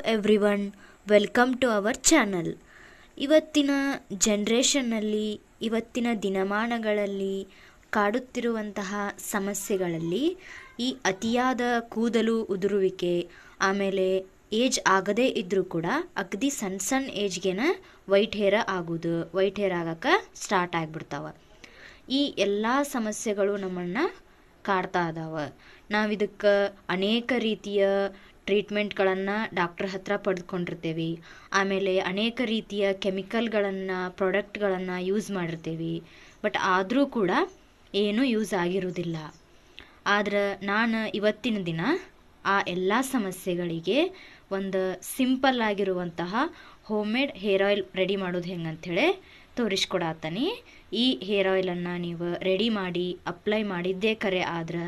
Everyone welcome to our channel ಇವತ್ತಿನ ಜನ್ರೇಷನ್ನಲ್ಲಿ ಇವತ್ತಿನ ದಿನಮಾನಗಳಲ್ಲಿ ಕಾಡುತ್ತಿರುವಂತಹ ಸಮಸ್ಯೆಗಳಲ್ಲಿ ಈ ಅತಿಯಾದ ಕೂದಲು ಉದುರುವಿಕೆ, ಆಮೇಲೆ ಏಜ್ ಆಗದೇ ಇದ್ದರೂ ಕೂಡ ಅಗದಿ ಸಣ್ಣ ಸಣ್ಣ ಏಜ್ಗೆನ ವೈಟ್ ಹೇರ ಆಗೋದು ವೈಟ್ ಹೇರ್ ಆಗಕ್ಕೆ ಸ್ಟಾರ್ಟ್ ಆಗಿಬಿಡ್ತಾವ. ಈ ಎಲ್ಲ ಸಮಸ್ಯೆಗಳು ನಮ್ಮನ್ನು ಕಾಡ್ತಾ ನಾವು ಇದಕ್ಕೆ ಅನೇಕ ರೀತಿಯ ಟ್ರೀಟ್ಮೆಂಟ್ಗಳನ್ನು ಡಾಕ್ಟ್ರ್ ಹತ್ರ ಪಡೆದುಕೊಂಡಿರ್ತೀವಿ ಆಮೇಲೆ ಅನೇಕ ರೀತಿಯ ಕೆಮಿಕಲ್ಗಳನ್ನು ಪ್ರಾಡಕ್ಟ್ಗಳನ್ನು ಯೂಸ್ ಮಾಡಿರ್ತೀವಿ. ಬಟ್ ಆದರೂ ಕೂಡ ಏನೂ ಯೂಸ್ ಆಗಿರೋದಿಲ್ಲ ಆದ್ರೆ ನಾನು ಇವತ್ತಿನ ದಿನ ಆ ಎಲ್ಲ ಸಮಸ್ಯೆಗಳಿಗೆ ಒಂದು ಸಿಂಪಲ್ ಆಗಿರುವಂತಹ home made hair oil ready ಮಾಡೋದು ಹೆಂಗಂಥೇಳಿ ತೋರಿಸ್ಕೊಡತ್ತೀನಿ ಈ ಹೇರ್ ಆಯಿಲನ್ನು ನೀವು ರೆಡಿ ಮಾಡಿ ಅಪ್ಲೈ ಮಾಡಿದ್ದೇ ಕರೆ ಆದ್ರೆ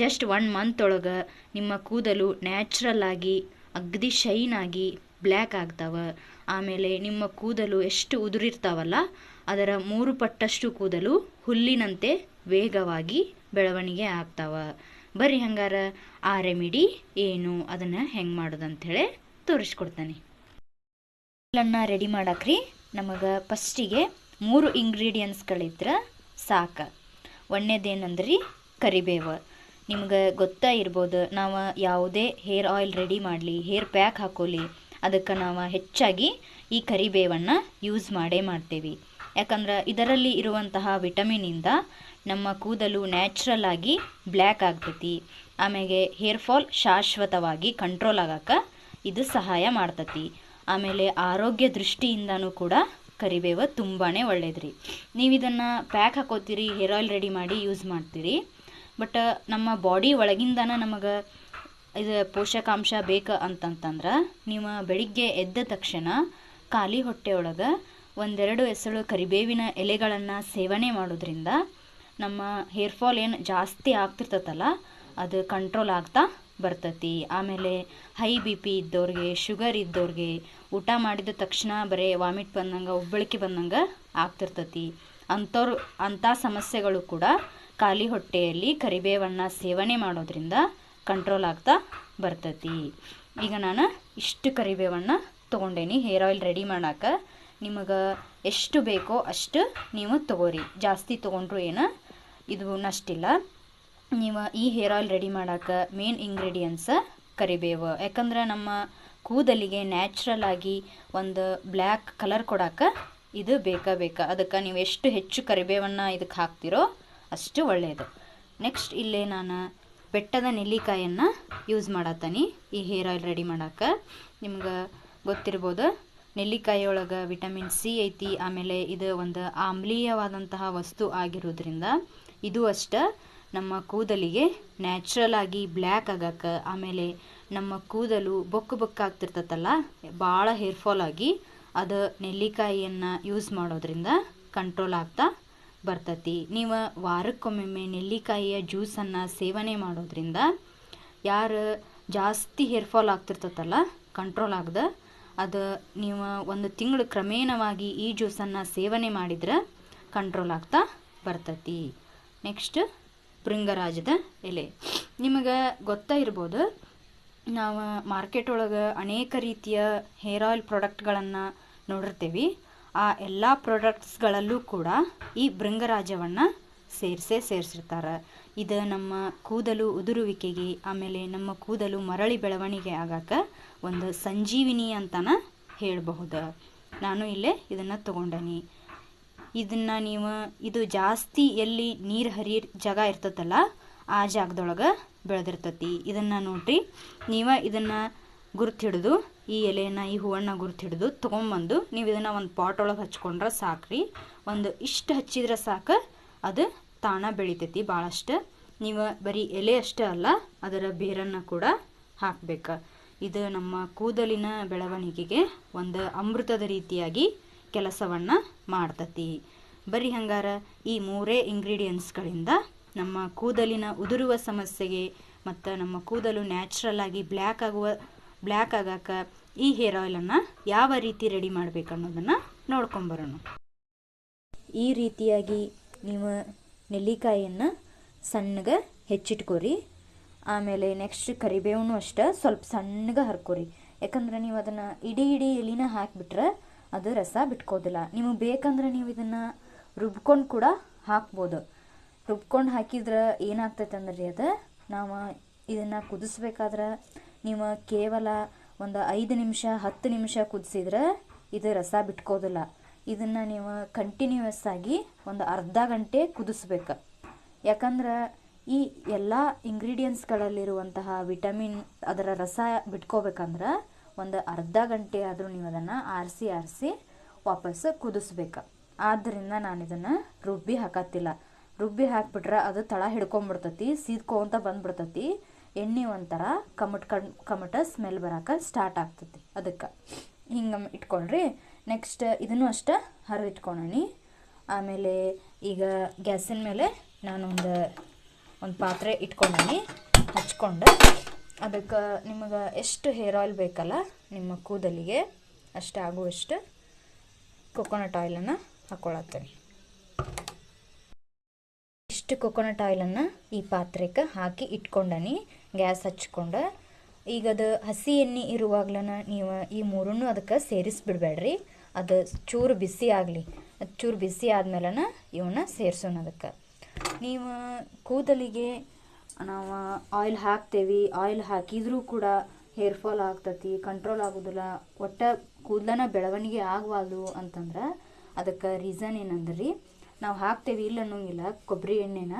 ಜಸ್ಟ್ ಒನ್ ಮಂತ್ ಒಳಗೆ ನಿಮ್ಮ ಕೂದಲು ನ್ಯಾಚುರಲ್ ಆಗಿ, ಅಗದಿ ಶೈನ್ ಆಗಿ ಬ್ಲ್ಯಾಕ್ ಆಗ್ತಾವೆ. ಆಮೇಲೆ ನಿಮ್ಮ ಕೂದಲು ಎಷ್ಟು ಉದುರಿರ್ತಾವಲ್ಲ, ಅದರ ಮೂರು ಪಟ್ಟಷ್ಟು ಕೂದಲು ಹುಲ್ಲಿನಂತೆ ವೇಗವಾಗಿ ಬೆಳವಣಿಗೆ ಆಗ್ತಾವೆ. ಬರ್ರಿ ಹಂಗಾರ ಆ ರೆಮಿಡಿ ಏನು, ಅದನ್ನು ಹೆಂಗೆ ಮಾಡೋದಂಥೇಳಿ ತೋರಿಸ್ಕೊಡ್ತಾನೆ. ರೆಡಿ ಮಾಡಕ್ರಿ. ನಮಗೆ ಫಸ್ಟಿಗೆ ಮೂರು ಇಂಗ್ರೀಡಿಯೆಂಟ್ಸ್ಗಳಿದ್ರೆ ಸಾಕು. ಒಂದೇದೇನಂದ್ರಿ ಕರಿಬೇವು. ನಿಮ್ಗೆ ಗೊತ್ತಾ ಇರ್ಬೋದು, ನಾವು ಯಾವುದೇ ಹೇರ್ ಆಯಿಲ್ ರೆಡಿ ಮಾಡಲಿ ಹೇರ್ ಪ್ಯಾಕ್ ಹಾಕೊಳ್ಳಿ ಅದಕ್ಕೆ ನಾವು ಹೆಚ್ಚಾಗಿ ಈ ಕರಿಬೇವನ್ನು ಯೂಸ್ ಮಾಡೇ ಮಾಡ್ತೀವಿ. ಯಾಕಂದ್ರೆ ಇದರಲ್ಲಿ ಇರುವಂತಹ ವಿಟಮಿನಿಂದ ನಮ್ಮ ಕೂದಲು ನ್ಯಾಚುರಲ್ ಆಗಿ ಬ್ಲ್ಯಾಕ್ ಆಗ್ತೈತಿ. ಆಮೇಲೆ ಹೇರ್ ಫಾಲ್ ಶಾಶ್ವತವಾಗಿ ಕಂಟ್ರೋಲ್ ಆಗಕ್ಕೆ ಇದು ಸಹಾಯ ಮಾಡ್ತತಿ. ಆಮೇಲೆ ಆರೋಗ್ಯ ದೃಷ್ಟಿಯಿಂದನೂ ಕೂಡ ಕರಿಬೇವು ತುಂಬಾ ಒಳ್ಳೇದ್ರಿ. ನೀವು ಇದನ್ನು ಪ್ಯಾಕ್ ಹಾಕೋತೀರಿ ಹೇರ್ ಆಯಿಲ್ ರೆಡಿ ಮಾಡಿ ಯೂಸ್ ಮಾಡ್ತೀರಿ. ಬಟ್ ನಮ್ಮ ಬಾಡಿ ಒಳಗಿಂದನ ನಮಗೆ ಇದು ಪೋಷಕಾಂಶ ಬೇಕು ಅಂತಂತಂದ್ರೆ ನೀವು ಬೆಳಿಗ್ಗೆ ಎದ್ದ ತಕ್ಷಣ ಖಾಲಿ ಹೊಟ್ಟೆಯೊಳಗೆ ಒಂದೆರಡು ಎಸಳು ಕರಿಬೇವಿನ ಎಲೆಗಳನ್ನು ಸೇವನೆ ಮಾಡೋದ್ರಿಂದ ನಮ್ಮ ಹೇರ್ ಫಾಲ್ ಏನು ಜಾಸ್ತಿ ಆಗ್ತಿರ್ತೈತಲ್ಲ, ಅದು ಕಂಟ್ರೋಲ್ ಆಗ್ತಾ ಬರ್ತತಿ. ಆಮೇಲೆ ಹೈ ಬಿ ಪಿ ಇದ್ದವ್ರಿಗೆ ಶುಗರ್ ಇದ್ದವ್ರಿಗೆ ಊಟ ಮಾಡಿದ ತಕ್ಷಣ ಬರೀ ವಾಮಿಟ್ ಬಂದಂಗೆ, ಉಬ್ಬಳಿಕೆ ಬಂದಂಗೆ ಆಗ್ತಿರ್ತತಿ. ಅಂಥವ್ರು ಅಂಥ ಸಮಸ್ಯೆಗಳು ಕೂಡ ಖಾಲಿ ಹೊಟ್ಟೆಯಲ್ಲಿ ಕರಿಬೇವನ್ನು ಸೇವನೆ ಮಾಡೋದ್ರಿಂದ ಕಂಟ್ರೋಲ್ ಆಗ್ತಾ ಬರ್ತತಿ. ಈಗ ನಾನು ಇಷ್ಟು ಕರಿಬೇವನ್ನು ತೊಗೊಂಡೇನಿ. ಹೇರ್ ಆಯಿಲ್ ರೆಡಿ ಮಾಡೋಕೆ ನಿಮಗೆ ಎಷ್ಟು ಬೇಕೋ ಅಷ್ಟು ನೀವು ತಗೋರಿ. ಜಾಸ್ತಿ ತೊಗೊಂಡ್ರು ಏನು ಇದು ನಷ್ಟಿಲ್ಲ. ನೀವು ಈ ಹೇರ್ ಆಯಿಲ್ ರೆಡಿ ಮಾಡಕ್ಕೆ ಮೇನ್ ಇಂಗ್ರೀಡಿಯೆಂಟ್ಸ ಕರಿಬೇವು. ಯಾಕಂದ್ರೆ ನಮ್ಮ ಕೂದಲಿಗೆ ನ್ಯಾಚುರಲ್ ಆಗಿ ಒಂದು ಬ್ಲ್ಯಾಕ್ ಕಲರ್ ಕೊಡೋಕೆ ಇದು ಬೇಕಾ ಬೇಕಾ. ಅದಕ್ಕೆ ನೀವು ಎಷ್ಟು ಹೆಚ್ಚು ಕರಿಬೇವನ್ನು ಇದಕ್ಕೆ ಹಾಕ್ತಿರೋ ಅಷ್ಟು ಒಳ್ಳೆಯದು ನೆಕ್ಸ್ಟ್ ಇಲ್ಲೇ ನಾನು ಬೆಟ್ಟದ ನೆಲ್ಲಿಕಾಯನ್ನು ಯೂಸ್ ಮಾಡತ್ತೀನಿ ಈ ಹೇರ್ ಆಯಿಲ್ ರೆಡಿ ಮಾಡಕ್ಕೆ ನಿಮ್ಗೆ ಗೊತ್ತಿರ್ಬೋದು ನೆಲ್ಲಿಕಾಯಿಯೊಳಗೆ ವಿಟಮಿನ್ ಸಿ ಐತಿ. ಆಮೇಲೆ ಇದು ಒಂದು ಆಮ್ಲೀಯವಾದಂತಹ ವಸ್ತು ಆಗಿರೋದ್ರಿಂದ ಇದು ಅಷ್ಟೇ ನಮ್ಮ ಕೂದಲಿಗೆ ನ್ಯಾಚುರಲ್ ಆಗಿ ಬ್ಲ್ಯಾಕ್ ಆಗಕ್ಕೆ ಆಮೇಲೆ ನಮ್ಮ ಕೂದಲು ಬೊಕ್ಕು ಬೊಕ್ಕಾಗ್ತಿರ್ತತಲ್ಲ ಭಾಳ ಹೇರ್ ಫಾಲ್ ಆಗಿ ಅದು ನೆಲ್ಲಿಕಾಯಿಯನ್ನು ಯೂಸ್ ಮಾಡೋದ್ರಿಂದ ಕಂಟ್ರೋಲ್ ಆಗ್ತಾ ಬರ್ತತಿ. ನೀವು ವಾರಕ್ಕೊಮ್ಮೊಮ್ಮೆ ನೆಲ್ಲಿಕಾಯಿಯ ಜ್ಯೂಸನ್ನು ಸೇವನೆ ಮಾಡೋದ್ರಿಂದ ಯಾರು ಜಾಸ್ತಿ ಹೇರ್ ಫಾಲ್ ಆಗ್ತಿರ್ತತಲ್ಲ ಕಂಟ್ರೋಲ್ ಆಗದ, ಅದು ನೀವು ಒಂದು ತಿಂಗಳು ಕ್ರಮೇಣವಾಗಿ ಈ ಜ್ಯೂಸನ್ನು ಸೇವನೆ ಮಾಡಿದ್ರೆ ಕಂಟ್ರೋಲ್ ಆಗ್ತಾ ಬರ್ತತಿ. ನೆಕ್ಸ್ಟ್ ಭೃಂಗರಾಜದ ಎಲೆ. ನಿಮಗೆ ಗೊತ್ತಾ ಇರ್ಬೋದು, ನಾವು ಮಾರ್ಕೆಟ್ ಒಳಗೆ ಅನೇಕ ರೀತಿಯ ಹೇರ್ ಆಯಿಲ್ ಪ್ರಾಡಕ್ಟ್ಗಳನ್ನು ನೋಡಿರ್ತೀವಿ. ಆ ಎಲ್ಲ ಪ್ರಾಡಕ್ಟ್ಸ್ಗಳಲ್ಲೂ ಕೂಡ ಈ ಭೃಂಗರಾಜವನ್ನು ಸೇರಿಸೇ ಸೇರಿಸಿರ್ತಾರೆ. ಇದು ನಮ್ಮ ಕೂದಲು ಉದುರುವಿಕೆಗೆ, ಆಮೇಲೆ ನಮ್ಮ ಕೂದಲು ಮರಳಿ ಬೆಳವಣಿಗೆ ಆಗಕ್ಕೆ ಒಂದು ಸಂಜೀವಿನಿ ಅಂತನ ಹೇಳಬಹುದು. ನಾನು ಇಲ್ಲೇ ಇದನ್ನು ತೊಗೊಂಡನಿ. ಇದನ್ನು ನೀವು, ಇದು ಜಾಸ್ತಿ ಎಲ್ಲಿ ನೀರು ಹರಿಯ ಜಾಗ ಇರ್ತತಲ್ಲ ಆ ಜಾಗದೊಳಗೆ ಬೆಳೆದಿರ್ತತಿ. ಇದನ್ನು ನೋಡ್ರಿ, ನೀವು ಇದನ್ನು ಗುರ್ತು ಹಿಡಿದು, ಈ ಎಲೆಯನ್ನು, ಈ ಹೂವನ್ನು ಗುರ್ತು ಹಿಡಿದು ತೊಗೊಂಬಂದು ನೀವು ಇದನ್ನು ಒಂದು ಪಾಟ್ ಒಳಗೆ ಹಚ್ಕೊಂಡ್ರೆ ಸಾಕ್ರಿ. ಒಂದು ಇಷ್ಟು ಹಚ್ಚಿದ್ರೆ ಸಾಕು, ಅದು ತಾಣ ಬೆಳಿತೈತಿ ಭಾಳಷ್ಟು ನೀವು ಬರೀ ಎಲೆ ಅಷ್ಟೇ ಅಲ್ಲ, ಅದರ ಬೇರನ್ನು ಕೂಡ ಹಾಕ್ಬೇಕು. ಇದು ನಮ್ಮ ಕೂದಲಿನ ಬೆಳವಣಿಗೆಗೆ ಒಂದು ಅಮೃತದ ರೀತಿಯಾಗಿ ಕೆಲಸವನ್ನು ಮಾಡ್ತತಿ. ಬರೀ ಹಂಗಾರ ಈ ಮೂರೇ ಇಂಗ್ರೀಡಿಯೆಂಟ್ಸ್ಗಳಿಂದ ನಮ್ಮ ಕೂದಲಿನ ಉದುರುವ ಸಮಸ್ಯೆಗೆ ಮತ್ತು ನಮ್ಮ ಕೂದಲು ನ್ಯಾಚುರಲ್ ಆಗಿ ಬ್ಲ್ಯಾಕ್ ಆಗುವ ಬ್ಲ್ಯಾಕ್ ಆಗಾಕ ಈ ಹೇರ್ ಆಯಿಲನ್ನು ಯಾವ ರೀತಿ ರೆಡಿ ಮಾಡಬೇಕು ಅನ್ನೋದನ್ನು ನೋಡ್ಕೊಂಬರೋಣ ಈ ರೀತಿಯಾಗಿ ನೀವು ನೆಲ್ಲಿಕಾಯಿಯನ್ನು ಸಣ್ಣಗೆ ಹೆಚ್ಚಿಟ್ಕೊರಿ. ಆಮೇಲೆ ನೆಕ್ಸ್ಟ್ ಕರಿಬೇವನು ಅಷ್ಟೇ ಸ್ವಲ್ಪ ಸಣ್ಣಗೆ ಹರ್ಕೊರಿ. ಯಾಕಂದ್ರೆ ನೀವು ಅದನ್ನು ಇಡೀ ಇಡೀ ಎಲಿನ ಹಾಕಿಬಿಟ್ರೆ ಅದು ರಸ ಬಿಟ್ಕೋದಿಲ್ಲ. ನಿಮಗೆ ಬೇಕಂದ್ರೆ ನೀವು ಇದನ್ನು ರುಬ್ಕೊಂಡು ಕೂಡ ಹಾಕ್ಬೋದು. ರುಬ್ಕೊಂಡು ಹಾಕಿದ್ರೆ ಏನಾಗ್ತೈತೆ ಅಂದ್ರೆ ರೀ ಅದು ನಾವು ಇದನ್ನು ಕುದಿಸ್ಬೇಕಾದ್ರೆ ನೀವು ಕೇವಲ ಒಂದು ಐದು ನಿಮಿಷ, ಹತ್ತು ನಿಮಿಷ ಕುದಿಸಿದ್ರೆ ಇದು ರಸ ಬಿಟ್ಕೋದಿಲ್ಲ. ಇದನ್ನು ನೀವು ಕಂಟಿನ್ಯೂಯಸ್ ಆಗಿ ಒಂದು ಅರ್ಧ ಗಂಟೆ ಕುದಿಸ್ಬೇಕು. ಯಾಕಂದ್ರೆ ಈ ಎಲ್ಲ ಇಂಗ್ರೀಡಿಯೆಂಟ್ಸ್ಗಳಲ್ಲಿರುವಂತಹ ವಿಟಮಿನ್ ಅದರ ರಸ ಬಿಟ್ಕೋಬೇಕಂದ್ರೆ ಒಂದು ಅರ್ಧ ಗಂಟೆ ಆದರೂ ನೀವು ಅದನ್ನು ಆರಿಸಿ ಆರಿಸಿ ವಾಪಸ್ ಕುದಿಸ್ಬೇಕು. ಆದ್ದರಿಂದ ನಾನು ಇದನ್ನು ರುಬ್ಬಿ ಹಾಕತ್ತಿಲ್ಲ. ರುಬ್ಬಿ ಹಾಕ್ಬಿಟ್ರೆ ಅದು ತಳ ಹಿಡ್ಕೊಂಬಿಡ್ತತಿ ಸೀದ್ಕೊಂತ ಬಂದ್ಬಿಡ್ತತಿ. ಎಣ್ಣೆ ಒಂಥರ ಕಮಟ್, ಕಣ್, ಕಮಟ ಸ್ಮೆಲ್ ಬರೋಕೆ ಸ್ಟಾರ್ಟ್ ಆಗ್ತತಿ. ಅದಕ್ಕೆ. ಹಿಂಗೆ ಇಟ್ಕೊಳ್ರಿ. ನೆಕ್ಸ್ಟ್ ಇದನ್ನು ಅಷ್ಟೇ ಹರಿದಿಟ್ಕೊಳಣಿ ಆಮೇಲೆ ಈಗ ಗ್ಯಾಸಿನ ಮೇಲೆ ನಾನೊಂದು, ಒಂದು ಪಾತ್ರೆ ಇಟ್ಕೊಂಡಿ ಹಚ್ಕೊಂಡು ಅದಕ್ಕೆ ನಿಮಗೆ ಎಷ್ಟು ಹೇರ್ ಆಯಿಲ್ ಬೇಕಲ್ಲ, ನಿಮ್ಮ ಕೂದಲಿಗೆ, ಅಷ್ಟು ಆಗುವಷ್ಟು ಕೊಕೊನಟ್ ಆಯಿಲನ್ನು ಹಾಕ್ಕೊಳತ್ತೀನಿ ಇಷ್ಟು ಕೊಕೊನಟ್ ಆಯಿಲನ್ನು ಈ ಪಾತ್ರೆಗೆ ಹಾಕಿ ಇಟ್ಕೊಂಡನಿ, ಗ್ಯಾಸ್ ಹಚ್ಕೊಂಡು. ಈಗ ಅದು ಹಸಿ ಎಣ್ಣೆ ಇರುವಾಗ್ಲನ ನೀವು ಈ ಮೂರನ್ನು ಅದಕ್ಕೆ ಸೇರಿಸ್ಬಿಡ್ಬೇಡ್ರಿ. ಅದು ಚೂರು ಬಿಸಿ ಆಗಲಿ, ಅದು ಚೂರು ಬಿಸಿ ಆದ್ಮೇಲೆ ಇವನ್ನ ಸೇರಿಸೋಣ ಅದಕ್ಕೆ. ನೀವು ಕೂದಲಿಗೆ ನಾವು ಆಯಿಲ್ ಹಾಕ್ತೇವೆ. ಆಯಿಲ್ ಹಾಕಿದರೂ ಕೂಡ ಹೇರ್ ಫಾಲ್ ಆಗ್ತತಿ ಕಂಟ್ರೋಲ್ ಆಗೋದಿಲ್ಲ. ಒಟ್ಟು ಕೂದಲನ ಬೆಳವಣಿಗೆ ಆಗವಾದು ಅಂತಂದ್ರೆ ಅದಕ್ಕೆ ರೀಸನ್ ಏನಂದ್ರೆ? ರೀ ನಾವು ಹಾಕ್ತೇವೆ ಇಲ್ಲ ಅನ್ನೋಂಗಿಲ್ಲ ಕೊಬ್ಬರಿ ಎಣ್ಣೆನ.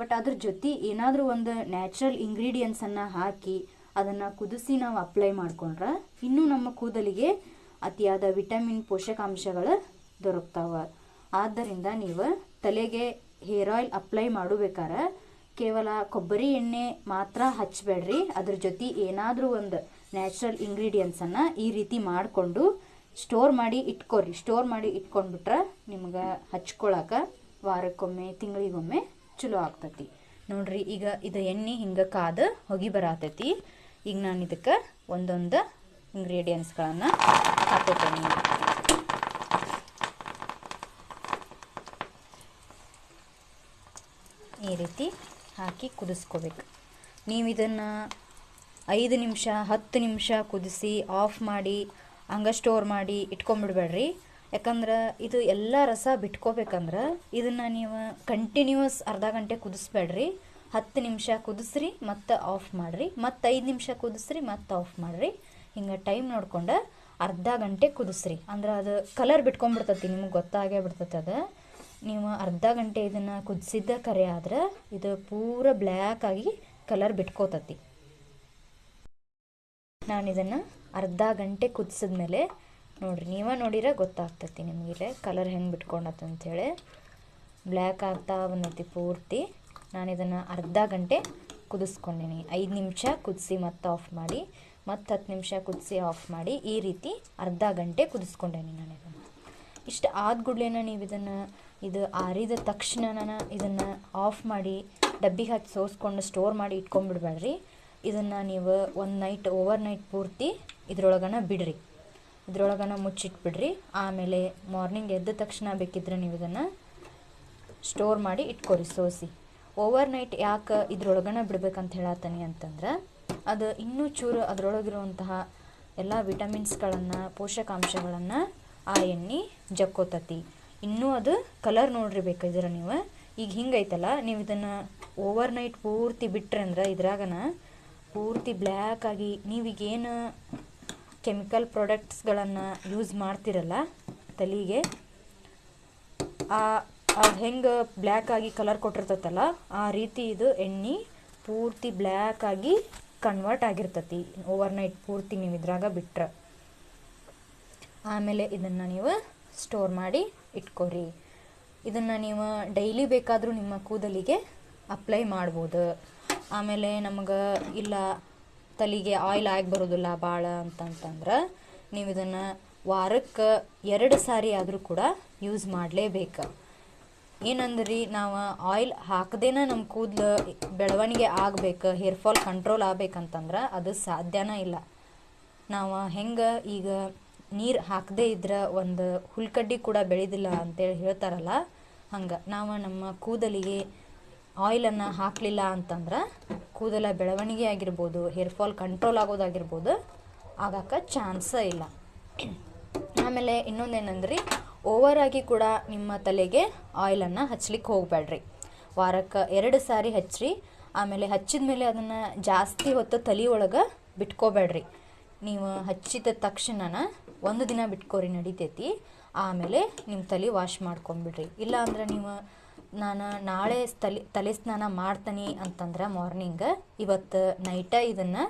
ಬಟ್ ಅದ್ರ ಜೊತೆ ಏನಾದರೂ ಒಂದು ನ್ಯಾಚುರಲ್ ಇಂಗ್ರೀಡಿಯೆಂಟ್ಸನ್ನು ಹಾಕಿ ಅದನ್ನು ಕುದಿಸಿ ನಾವು ಅಪ್ಲೈ ಮಾಡ್ಕೊಂಡ್ರೆ ಇನ್ನೂ ನಮ್ಮ ಕೂದಲಿಗೆ ಅತಿಯಾದ ವಿಟಮಿನ್ ಪೋಷಕಾಂಶಗಳು ದೊರಕ್ತಾವ. ಆದ್ದರಿಂದ ನೀವು ತಲೆಗೆ ಹೇರ್ ಆಯಿಲ್ ಅಪ್ಲೈ ಮಾಡಬೇಕಾರೆ ಕೇವಲ ಕೊಬ್ಬರಿ ಎಣ್ಣೆ ಮಾತ್ರ ಹಚ್ಚಬೇಡ್ರಿ ಅದ್ರ ಜೊತೆ ಏನಾದರೂ ಒಂದು ನ್ಯಾಚುರಲ್ ಇಂಗ್ರೀಡಿಯೆಂಟ್ಸನ್ನು ಈ ರೀತಿ ಮಾಡಿಕೊಂಡು ಸ್ಟೋರ್ ಮಾಡಿ ಇಟ್ಕೊರಿ. ಸ್ಟೋರ್ ಮಾಡಿ ಇಟ್ಕೊಂಡ್ಬಿಟ್ರೆ ನಿಮ್ಗೆ ಹಚ್ಕೊಳಕ್ಕೆ ವಾರಕ್ಕೊಮ್ಮೆ, ತಿಂಗಳಿಗೊಮ್ಮೆ ಚಲೋ ಆಗ್ತತಿ. ನೋಡ್ರಿ, ಈಗ ಇದು ಎಣ್ಣೆ ಹಿಂಗೆ ಕಾದು ಹೊಗಿ ಬರತೈತಿ. ಈಗ ನಾನು ಇದಕ್ಕೆ ಒಂದೊಂದು ಇಂಗ್ರೀಡಿಯೆಂಟ್ಸ್ಗಳನ್ನು ಹಾಕೋತೇನೆ. ಈ ರೀತಿ ಹಾಕಿ ಕುದಿಸ್ಕೋಬೇಕು. ನೀವು ಇದನ್ನು ಐದು ನಿಮಿಷ, ಹತ್ತು ನಿಮಿಷ ಕುದಿಸಿ ಆಫ್ ಮಾಡಿ, ಹಂಗೆ ಸ್ಟೋರ್ ಮಾಡಿ ಇಟ್ಕೊಂಬಿಡ್ಬೇಡ್ರಿ ಯಾಕಂದ್ರೆ ಇದು ಎಲ್ಲ ರಸ ಬಿಟ್ಕೋಬೇಕಂದ್ರೆ ಇದನ್ನು ನೀವು ಕಂಟಿನ್ಯೂಸ್ ಅರ್ಧ ಗಂಟೆ ಕುದಿಸ್ಬೇಡ್ರಿ. ಹತ್ತು ನಿಮಿಷ ಕುದಿಸ್ರಿ, ಮತ್ತೆ ಆಫ್ ಮಾಡಿರಿ. ಮತ್ತು ಐದು ನಿಮಿಷ ಕುದಿಸ್ರಿ, ಮತ್ತು ಆಫ್ ಮಾಡಿರಿ. ಹಿಂಗೆ ಟೈಮ್ ನೋಡ್ಕೊಂಡು ಅರ್ಧ ಗಂಟೆ ಕುದಿಸ್ರಿ. ಅಂದ್ರೆ ಅದು ಕಲರ್ ಬಿಟ್ಕೊಂಡ್ಬಿಡ್ತತಿ, ನಿಮ್ಗೆ ಗೊತ್ತಾಗೇ ಬಿಡ್ತತಿ ಅದು. ನೀವು ಅರ್ಧ ಗಂಟೆ ಇದನ್ನು ಕುದಿಸಿದ್ದ ಕರೆ ಆದ್ರೆ ಇದು ಪೂರ ಬ್ಲ್ಯಾಕ್ ಆಗಿ ಕಲರ್ ಬಿಟ್ಕೋತತಿ. ನಾನು ಇದನ್ನು ಅರ್ಧ ಗಂಟೆ ಕುದಿಸಿದ್ಮೇಲೆ ನೋಡಿರಿ, ನೀವೇ ನೋಡಿರ ಗೊತ್ತಾಗ್ತತಿ ನಿಮಗೆ ಕಲರ್ ಹೆಂಗೆ ಬಿಟ್ಕೊಂಡತ್ತ ಅಂಥೇಳಿ ಬ್ಲ್ಯಾಕ್ ಆಗ್ತಾ ಬಂದೈತಿ ಪೂರ್ತಿ. ನಾನು ಇದನ್ನು ಅರ್ಧ ಗಂಟೆ ಕುದಿಸ್ಕೊಂಡಿನಿ. ಐದು ನಿಮಿಷ ಕುದಿಸಿ ಮತ್ತೆ ಆಫ್ ಮಾಡಿ, ಮತ್ತು ಹತ್ತು ನಿಮಿಷ ಕುದಿಸಿ ಆಫ್ ಮಾಡಿ ಈ ರೀತಿ ಅರ್ಧ ಗಂಟೆ ಕುದಿಸ್ಕೊಂಡೇನಿ ನಾನು ಇದನ್ನು. ಇಷ್ಟು ಆದ ಕೂಡಲೇ ನೀವು ಇದನ್ನು ಇದು ಆರಿದ ತಕ್ಷಣ ಇದನ್ನು ಆಫ್ ಮಾಡಿ ಡಬ್ಬಿಗೆ ಹಾಕಿ ಸೋಸ್ಕೊಂಡು ಸ್ಟೋರ್ ಮಾಡಿ ಇಟ್ಕೊಂಡ್ಬಿಡ್ಬೇಡ್ರಿ ಇದನ್ನು ನೀವು ಒಂದು ನೈಟ್ ಓವರ್ ನೈಟ್ ಪೂರ್ತಿ ಇದ್ರೊಳಗನ ಬಿಡ್ರಿ. ಇದ್ರೊಳಗನ ಮುಚ್ಚಿಟ್ಬಿಡ್ರಿ. ಆಮೇಲೆ ಮಾರ್ನಿಂಗ್ ಎದ್ದ ತಕ್ಷಣ ಬೇಕಿದ್ರೆ ನೀವು ಇದನ್ನು ಸ್ಟೋರ್ ಮಾಡಿ ಇಟ್ಕೊರಿ, ಸೋಸಿ. ಓವರ್ ನೈಟ್ ಯಾಕೆ ಇದ್ರೊಳಗನ ಬಿಡ್ಬೇಕಂತ ಹೇಳತ್ತೀನಿ ಅಂತಂದ್ರೆ, ಅದು ಇನ್ನೂ ಚೂರು ಅದರೊಳಗಿರುವಂತಹ ಎಲ್ಲ ವಿಟಮಿನ್ಸ್ಗಳನ್ನು ಪೋಷಕಾಂಶಗಳನ್ನು ಆ ಎಣ್ಣೆ ಜಕ್ಕೋತತಿ. ಇನ್ನೂ ಅದು ಕಲರ್ ನೋಡ್ರಿ ಬೇಕಾದ್ರೆ ನೀವು. ಈಗ ಹಿಂಗೈತಲ್ಲ, ನೀವು ಇದನ್ನು ಓವರ್ ನೈಟ್ ಪೂರ್ತಿ ಬಿಟ್ರಿ ಅಂದ್ರೆ ಇದ್ರಾಗನ ಪೂರ್ತಿ ಬ್ಲ್ಯಾಕ್ ಆಗಿ ನೀವೀಗೇನು ಕೆಮಿಕಲ್ ಪ್ರಾಡಕ್ಟ್ಸ್ಗಳನ್ನು ಯೂಸ್ ಮಾಡ್ತಿರಲ್ಲ ತಲೆಗೆ, ಆ ಹೆಂಗೆ ಬ್ಲ್ಯಾಕ್ ಆಗಿ ಕಲರ್ ಕೊಟ್ಟಿರ್ತೈತಲ್ಲ, ಆ ರೀತಿ ಇದು ಎಣ್ಣೆ ಪೂರ್ತಿ ಬ್ಲ್ಯಾಕ್ ಆಗಿ ಕನ್ವರ್ಟ್ ಆಗಿರ್ತತಿ ಓವರ್ ನೈಟ್ ಪೂರ್ತಿ ನೀವು ಇದ್ರಾಗ ಬಿಟ್ರೆ. ಆಮೇಲೆ ಇದನ್ನು ನೀವು ಸ್ಟೋರ್ ಮಾಡಿ ಇಟ್ಕೊರಿ. ಇದನ್ನು ನೀವು ಡೈಲಿ ಬೇಕಾದರೂ ನಿಮ್ಮ ಕೂದಲಿಗೆ ಅಪ್ಲೈ ಮಾಡ್ಬೋದು. ಆಮೇಲೆ ನಮಗೆ ಇಲ್ಲ ತಲೆಗೆ ಆಯಿಲ್ ಆಗಿ ಬರೋದಿಲ್ಲ ಭಾಳ ಅಂತಂತಂದ್ರೆ ನೀವು ಇದನ್ನು ವಾರಕ್ಕೆ ಎರಡು ಸಾರಿ ಆದರೂ ಕೂಡ ಯೂಸ್ ಮಾಡಲೇಬೇಕು. ಏನಂದ್ರಿ, ನಾವು ಆಯಿಲ್ ಹಾಕದೇನ ನಮ್ಮ ಕೂದಲು ಬೆಳವಣಿಗೆ ಆಗಬೇಕು ಹೇರ್ ಫಾಲ್ ಕಂಟ್ರೋಲ್ ಆಗ್ಬೇಕಂತಂದ್ರೆ ಅದು ಸಾಧ್ಯನೇ ಇಲ್ಲ. ನಾವು ಹೆಂಗೆ ಈಗ ನೀರು ಹಾಕದೇ ಇದ್ರೆ ಒಂದು ಹುಲ್ಕಡ್ಡಿ ಕೂಡ ಬೆಳೆದಿಲ್ಲ ಅಂತೇಳಿ ಹೇಳ್ತಾರಲ್ಲ, ಹಂಗೆ. ನಾವು ನಮ್ಮ ಕೂದಲಿಗೆ ಆಯಿಲನ್ನು ಹಾಕಲಿಲ್ಲ ಅಂತಂದ್ರೆ ಕೂದಲ ಬೆಳವಣಿಗೆ ಆಗಿರ್ಬೋದು ಹೇರ್ ಫಾಲ್ ಕಂಟ್ರೋಲ್ ಆಗೋದಾಗಿರ್ಬೋದು ಆಗಾಕ ಚಾನ್ಸ ಇಲ್ಲ. ಆಮೇಲೆ ಇನ್ನೊಂದೇನಂದ್ರೆ ಓವರ್ ಆಗಿ ಕೂಡ ನಿಮ್ಮ ತಲೆಗೆ ಆಯಿಲನ್ನು ಹಚ್ಲಿಕ್ಕೆ ಹೋಗಬೇಡ್ರಿ ವಾರಕ್ಕೆ ಎರಡು ಸಾರಿ ಹಚ್ಚಿರಿ ಆಮೇಲೆ ಹಚ್ಚಿದ ಮೇಲೆ ಅದನ್ನು ಜಾಸ್ತಿ ಹೊತ್ತು ತಲೆ ಒಳಗೆ ಬಿಟ್ಕೋಬೇಡ್ರಿ ನೀವು ಹಚ್ಚಿದ ತಕ್ಷಣ ಒಂದು ದಿನ ಬಿಟ್ಕೋರಿ ನಡಿತೈತಿ. ಆಮೇಲೆ ನಿಮ್ಮ ತಲೆ ವಾಶ್ ಮಾಡ್ಕೊಂಬಿಡ್ರಿ. ಇಲ್ಲ ಅಂದ್ರೆ ನೀವು, ನಾನು ನಾಳೆ ತಲೆ ತಲೆ ಸ್ನಾನ ಮಾಡ್ತೀನಿ ಅಂತಂದ್ರೆ ಮಾರ್ನಿಂಗ್ ಇವತ್ತು ನೈಟ ಇದನ್ನು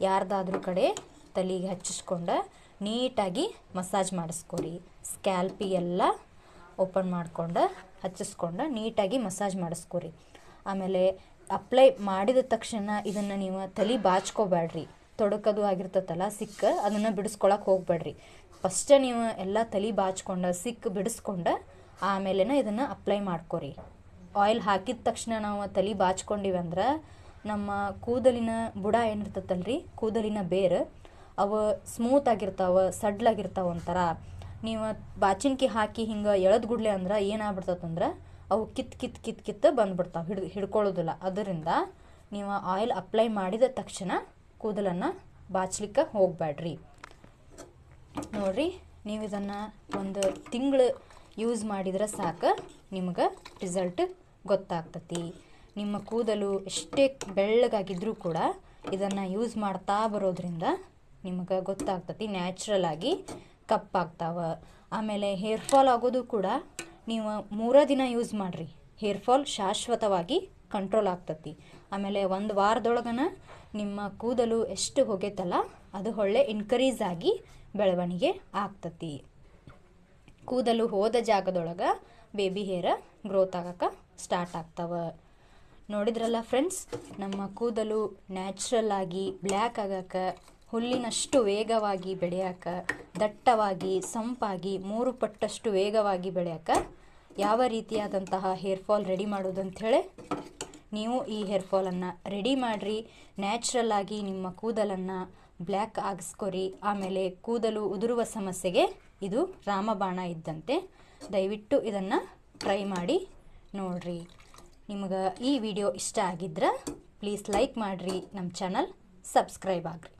ಯಾರ್ದಾದ್ರೂ ಕಡೆ ತಲೆಗೆ ಹಚ್ಚಿಸ್ಕೊಂಡು ನೀಟಾಗಿ ಮಸಾಜ್ ಮಾಡಿಸ್ಕೊರಿ. ಸ್ಕ್ಯಾಲ್ಪಿ ಎಲ್ಲ ಓಪನ್ ಮಾಡ್ಕೊಂಡು ಹಚ್ಚಿಸ್ಕೊಂಡು ನೀಟಾಗಿ ಮಸಾಜ್ ಮಾಡಿಸ್ಕೊರಿ. ಆಮೇಲೆ ಅಪ್ಲೈ ಮಾಡಿದ ತಕ್ಷಣ ಇದನ್ನು ನೀವು ತಲೆ ಬಾಚ್ಕೋಬೇಡ್ರಿ ತೊಡಕದು ಆಗಿರ್ತೈತಲ್ಲ, ಸಿಕ್ಕ ಅದನ್ನು ಬಿಡಿಸ್ಕೊಳಕ್ಕೆ ಹೋಗ್ಬೇಡ್ರಿ. ಫಸ್ಟ್ ನೀವು ಎಲ್ಲ ತಲೆ ಬಾಚ್ಕೊಂಡು, ಸಿಕ್ಕ ಬಿಡಿಸ್ಕೊಂಡು ಆಮೇಲೆ ಇದನ್ನು ಅಪ್ಲೈ ಮಾಡ್ಕೊರಿ. ಆಯಿಲ್ ಹಾಕಿದ ತಕ್ಷಣ ನಾವು ತಲೆ ಬಾಚ್ಕೊಂಡಿವಿ ಅಂದ್ರೆ ನಮ್ಮ ಕೂದಲಿನ ಬುಡ ಏನಿರ್ತೈತಲ್ರಿ, ಕೂದಲಿನ ಬೇರು ಅವು ಸ್ಮೂತ್ ಆಗಿರ್ತಾವ ಸಡ್ಲಾಗಿರ್ತಾವ ಒಂಥರ. ನೀವು ಬಾಚಿನ್ಕಿ ಹಾಕಿ ಹಿಂಗೆ ಎಳೆದ್ ಗುಡ್ಲೆ ಅಂದ್ರೆ ಏನಾಗ್ಬಿಡ್ತದಂದ್ರೆ ಅವು ಕಿತ್ ಕಿತ್ ಕಿತ್ ಕಿತ್ ಬಂದ್ಬಿಡ್ತಾವೆ, ಹಿಡ್ ಹಿಡ್ಕೊಳ್ಳೋದಿಲ್ಲ ಅದರಿಂದ ನೀವು ಆಯಿಲ್ ಅಪ್ಲೈ ಮಾಡಿದ ತಕ್ಷಣ ಕೂದಲನ್ನು ಬಾಚ್ಲಿಕ್ಕೆ ಹೋಗಬೇಡ್ರಿ ನೋಡ್ರಿ, ನೀವು ಇದನ್ನು ಒಂದು ತಿಂಗಳು ಯೂಸ್ ಮಾಡಿದ್ರೆ ಸಾಕು, ನಿಮ್ಗೆ ರಿಸಲ್ಟ್ ಗೊತ್ತಾಗ್ತತಿ. ನಿಮ್ಮ ಕೂದಲು ಎಷ್ಟೇ ಬೆಳ್ಳಗಾಗಿದ್ರೂ ಕೂಡ ಇದನ್ನು ಯೂಸ್ ಮಾಡ್ತಾ ಬರೋದ್ರಿಂದ ನಿಮಗೆ ಗೊತ್ತಾಗ್ತತಿ ನ್ಯಾಚುರಲ್ ಆಗಿ ಕಪ್ಪಾಗ್ತಾವ. ಆಮೇಲೆ ಹೇರ್ ಫಾಲ್ ಆಗೋದು ಕೂಡ ನೀವು ಮೂರ ದಿನ ಯೂಸ್ ಮಾಡಿರಿ. ಹೇರ್ ಫಾಲ್ ಶಾಶ್ವತವಾಗಿ ಕಂಟ್ರೋಲ್ ಆಗ್ತತಿ. ಆಮೇಲೆ ಒಂದು ವಾರದೊಳಗನ ನಿಮ್ಮ ಕೂದಲು ಎಷ್ಟು ಹೊಗೆತಲ್ಲ ಅದು ಒಳ್ಳೆ ಇನ್ಕ್ರೀಸ್ ಆಗಿ ಬೆಳವಣಿಗೆ ಆಗ್ತತಿ. ಕೂದಲು ಹೋದ ಜಾಗದೊಳಗೆ ಬೇಬಿ ಹೇರ ಗ್ರೋತ್ ಆಗಕ್ಕೆ ಸ್ಟಾರ್ಟ್ ಆಗ್ತಾವ. ನೋಡಿದ್ರಲ್ಲ ಫ್ರೆಂಡ್ಸ್ ನಮ್ಮ ಕೂದಲು ನ್ಯಾಚುರಲ್ ಆಗಿ ಬ್ಲ್ಯಾಕ್ ಆಗಕ್ಕೆ ಹುಲ್ಲಿನಷ್ಟು ವೇಗವಾಗಿ ಬೆಳೆಯಕ್ಕೆ ದಟ್ಟವಾಗಿ, ಸಂಪಾಗಿ, ಮೂರು ಪಟ್ಟಷ್ಟು ವೇಗವಾಗಿ ಬೆಳೆಯಕ್ಕೆ ಯಾವ ರೀತಿಯಾದಂತಹ ಹೇರ್ ಫಾಲ್ ರೆಡಿ ಮಾಡೋದು ಅಂಥೇಳಿ ನೀವು ಈ ಹೇರ್ ಫಾಲನ್ನು ರೆಡಿ ಮಾಡಿರಿ. ನ್ಯಾಚುರಲ್ ಆಗಿ ನಿಮ್ಮ ಕೂದಲನ್ನು ಬ್ಲ್ಯಾಕ್ ಆಗಿಸ್ಕೊರಿ. ಆಮೇಲೆ ಕೂದಲು ಉದುರುವ ಸಮಸ್ಯೆಗೆ ಇದು ರಾಮಬಾಣ ಇದ್ದಂತೆ. ದಯವಿಟ್ಟು ಇದನ್ನು ಟ್ರೈ ಮಾಡಿ ನೋಡ್ರಿ. ನಿಮಗೆ ಈ ವಿಡಿಯೋ ಇಷ್ಟ ಆಗಿದ್ರೆ ಪ್ಲೀಸ್ ಲೈಕ್ ಮಾಡಿರಿ. ನಮ್ಮ ಚಾನಲ್ ಸಬ್ಸ್ಕ್ರೈಬ್ ಆಗ್ರಿ.